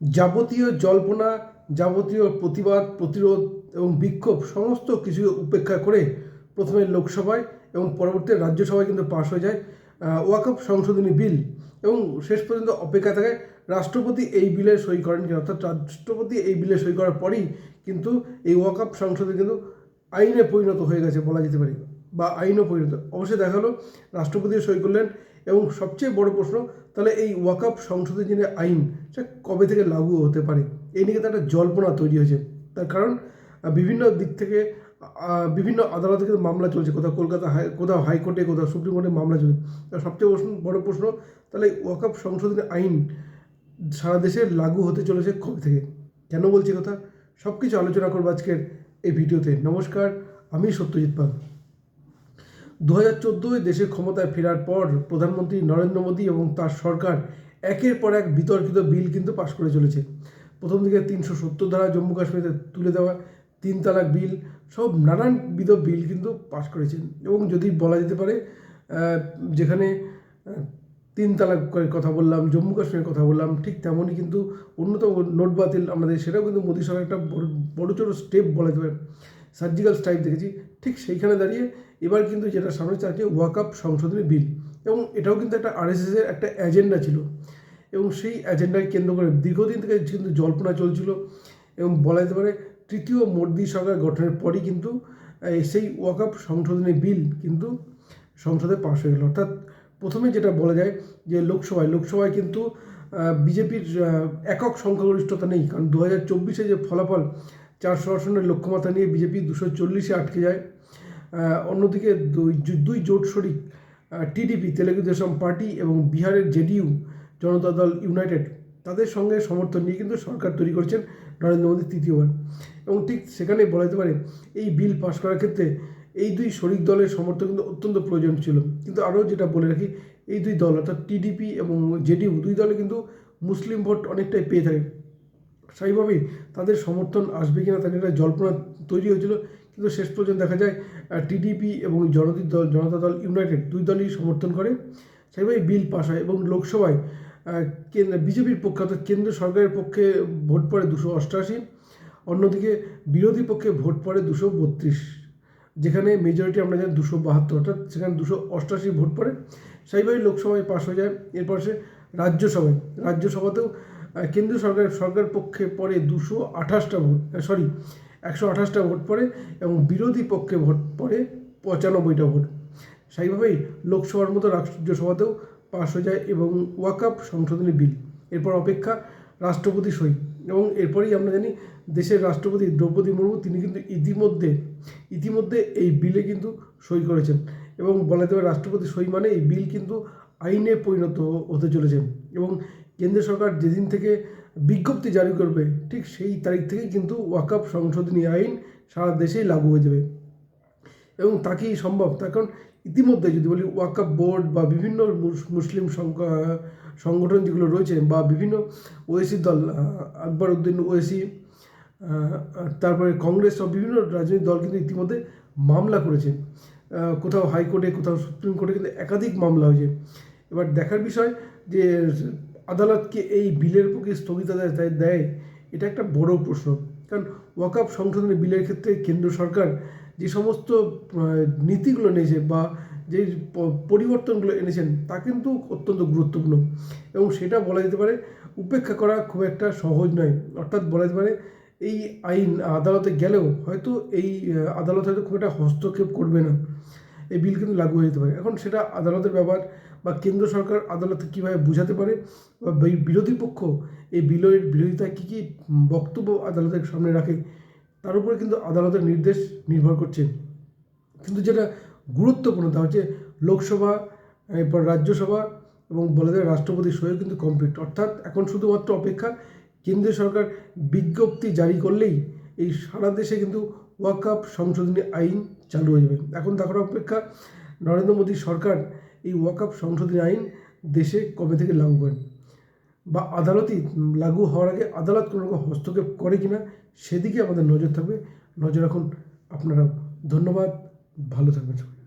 যাবতীয় জল্পনা, যাবতীয় প্রতিবাদ, প্রতিরোধ এবং বিক্ষোভ সমস্ত কিছু উপেক্ষা করে প্রথমে লোকসভায় এবং পরবর্তী রাজ্যসভায় কিন্তু পাশ হয়ে যায় ওয়াকআপ সংশোধনী বিল এবং শেষ পর্যন্ত অপেক্ষা থাকে রাষ্ট্রপতি এই বিলে সই করেন কিনা। অর্থাৎ রাষ্ট্রপতি এই বিলে সই করার পরেই কিন্তু এই ওয়াকআপ সংশোধনী কিন্তু আইনে পরিণত হয়ে গেছে বলা যেতে পারে বা আইনও পরিণত। অবশ্যই দেখা গেলো রাষ্ট্রপতি সই করলেন এবং সবচেয়ে বড় প্রশ্ন, তাহলে এই ওয়াকআপ সংশোধনী আইন, সেটা কবে থেকে লাগু হতে পারে? এই নিয়ে একটা জল্পনা তৈরি হয়েছে। তার কারণ বিভিন্ন দিক থেকে বিভিন্ন আদালতে কিন্তু মামলা চলছে। কোথাও কলকাতা হাই, কোথাও হাইকোর্টে, কোথাও সুপ্রিম কোর্টে মামলা চলছে। তার সবচেয়ে প্রশ্ন, বড় প্রশ্ন, তাহলে ওয়াকআপ সংশোধনী আইন সারা দেশে লাগু হতে চলেছে কবে থেকে? কেন বলছি কথা? সব কিছু আলোচনা করব আজকের এই ভিডিওতে। নমস্কার, আমি সত্যজিৎ পাল। দু হাজার চোদ্দোয় দেশের ক্ষমতায় ফেরার পর প্রধানমন্ত্রী নরেন্দ্র মোদী এবং তার সরকার একের পর এক বিতর্কিত বিল কিন্তু পাশ করে চলেছে। প্রথম দিকে তিনশো সত্তর ধারা জম্মু কাশ্মীরে তুলে দেওয়া তিন তালাক বিল, সব নানানবিধ বিল কিন্তু পাশ করেছেন এবং যদি বলা যেতে পারে যেখানে তিন তালাকের কথা বললাম, জম্মু কাশ্মীরের কথা বললাম, ঠিক তেমনই কিন্তু অন্যতম নোট বাতিল আমাদের, সেটাও কিন্তু মোদী সরকার একটা বড় বড় ছোটো স্টেপ বলা যেতে পারে। সার্জিক্যাল স্ট্রাইক দেখেছি ঠিক সেইখানে দাঁড়িয়ে এবার কিন্তু যেটা সামনে চাচ্ছে ওয়াকআপ সংশোধনী বিল এবং এটাও কিন্তু একটা আরএসএসের একটা এজেন্ডা ছিল এবং সেই এজেন্ডাকে কেন্দ্র করে দীর্ঘদিন থেকে কিন্তু জল্পনা চলছিল এবং বলা যেতে পারে তৃতীয় মোদী সরকার গঠনের পরই কিন্তু সেই ওয়াকআপ সংশোধনী বিল কিন্তু সংসদে পাশ হয়ে গেল। অর্থাৎ প্রথমে যেটা বলা যায় যে লোকসভায় লোকসভায় কিন্তু বিজেপির একক সংখ্যাগরিষ্ঠতা নেই। কারণ দু হাজার চব্বিশে যে ফলাফল চারশো আসনের লক্ষ্যমাত্রা নিয়ে বিজেপি দুশো চল্লিশে আটকে যায়। অন্যদিকে দুই দুই জোট শরিক টিডিপি তেলেগু দেশম পার্টি এবং বিহারের জেডিইউ জনতা দল ইউনাইটেড, তাদের সঙ্গে সমর্থন নিয়ে কিন্তু সরকার তৈরি করছেন নরেন্দ্র মোদী তৃতীয়বার। এবং ঠিক সেখানে বলা যেতে পারে, এই বিল পাশ করার ক্ষেত্রে এই দুই শরিক দলের সমর্থন কিন্তু অত্যন্ত প্রয়োজন ছিল। কিন্তু আরও যেটা বলে রাখি, এই দুই দল, অর্থাৎ টিডিপি এবং জেডিইউ দুই দলে কিন্তু মুসলিম ভোট অনেকটাই পেয়ে থাকে। স্বাভাবিকভাবেই তাদের সমর্থন আসবে কিনা তাদের একটা জল্পনা তৈরি হয়েছিল। কিন্তু শেষ পর্যন্ত দেখা যায় টিডিপি এবং জনতা দল জনতা দল ইউনাইটেড দুই দলই সমর্থন করে। সেইভাবে বিল পাস হয় এবং লোকসভায় কেন্দ্র, বিজেপির পক্ষে অর্থাৎ কেন্দ্র সরকারের পক্ষে ভোট পড়ে দুশো অষ্টআশি অন্যদিকে বিরোধী পক্ষে ভোট পড়ে দুশো বত্রিশ, যেখানে মেজরিটি আমরা জানি দুশো বাহাত্তর, অর্থাৎ সেখানে দুশো অষ্টআশি ভোট পড়ে। সেইভাবে লোকসভায় পাস হয়ে যায়। এরপর সে রাজ্যসভায়, রাজ্যসভাতেও কেন্দ্রীয় সরকার সরকার পক্ষে পড়ে দুশো আঠাশটা ভোট সরি একশো আঠাশটা ভোট পড়ে এবং বিরোধী পক্ষে ভোট পড়ে পঁচানব্বইটা ভোট। সেইভাবেই লোকসভার মতো রাজ্যসভাতেও পাশ হয়ে যায় এবং ওয়াকআপ সংশোধনী বিল, এরপর অপেক্ষা রাষ্ট্রপতি সই এবং এরপরেই আমরা জানি দেশের রাষ্ট্রপতি দ্রৌপদী মুর্মু, তিনি কিন্তু ইতিমধ্যে ইতিমধ্যে এই বিলে কিন্তু সই করেছেন এবং বলা পারে রাষ্ট্রপতি সই মানে এই বিল কিন্তু আইনে পরিণত হতে চলেছে এবং কেন্দ্র সরকার যেদিন থেকে বিজ্ঞপ্তি জারি করবে, ঠিক সেই তারিখ থেকেই কিন্তু ওয়াকআপ সংশোধনী আইন সারা দেশেই লাগু হয়ে যাবে। এবং তাকেই সম্ভব, তার কারণ ইতিমধ্যে যদি বলি ওয়াকআপ বোর্ড বা বিভিন্ন মুস- মুসলিম সংগ- সংগঠন যেগুলো রয়েছে বা বিভিন্ন ওয়েসি দল আকবর উদ্দিন ওয়েসি তারপরে কংগ্রেস সব বিভিন্ন রাজনৈতিক দল কিন্তু ইতিমধ্যে মামলা করেছে। কোথাও হাইকোর্টে, কোথাও সুপ্রিম কোর্টে কিন্তু একাধিক মামলা হয়েছে। এবার দেখার বিষয় যে আদালতকে এই বিলের পক্ষে স্থগিতাদেশ দেয়- এটা একটা বড় প্রশ্ন। কারণ ওয়াকআপ সংশোধনী বিলের ক্ষেত্রে কেন্দ্র সরকার যে সমস্ত নীতিগুলো নিয়েছে বা যে পরিবর্তনগুলো এনেছেন, তা কিন্তু অত্যন্ত গুরুত্বপূর্ণ। এবং সেটা বলা যেতে পারে, উপেক্ষা করা খুব একটা সহজ নয়। অর্থাৎ বলা যেতে পারে, এই আইন আদালতে গেলেও হয়তো এই আদালত হয়তো খুব একটা হস্তক্ষেপ করবে না। এই বিল কিন্তু লাগু হয়ে যেতে পারে। এখন সেটা আদালতের ব্যাপার বা কেন্দ্র সরকার আদালতে কীভাবে বুঝাতে পারে বা বিরোধী পক্ষ এই বিলের বিরোধিতায় কী কী বক্তব্য আদালতের সামনে রাখে, তার উপরে কিন্তু আদালতের নির্দেশ নির্ভর করছে। কিন্তু যেটা গুরুত্বপূর্ণ তা হচ্ছে লোকসভা, এরপর রাজ্যসভা এবং বলা যায় রাষ্ট্রপতি সই কিন্তু কমপ্লিট অর্থাৎ এখন শুধুমাত্র অপেক্ষা কেন্দ্রীয় সরকার বিজ্ঞপ্তি জারি করলেই এই সারা দেশে কিন্তু ওয়াকআপ সংশোধনী আইন চালু হয়ে যাবে। এখন দেখার অপেক্ষা, নরেন্দ্র মোদী সরকার এই ওয়াকআপ সংশোধনী আইন দেশে কবে থেকে লাগু করেন? বা আদালতই লাগু হওয়ার আগে আদালত কোনো রকম হস্তক্ষেপ করে কিনা সেদিকে আমাদের নজর থাকবে। নজর রাখুন আপনারা ধন্যবাদ, ভালো থাকবেন সবাই।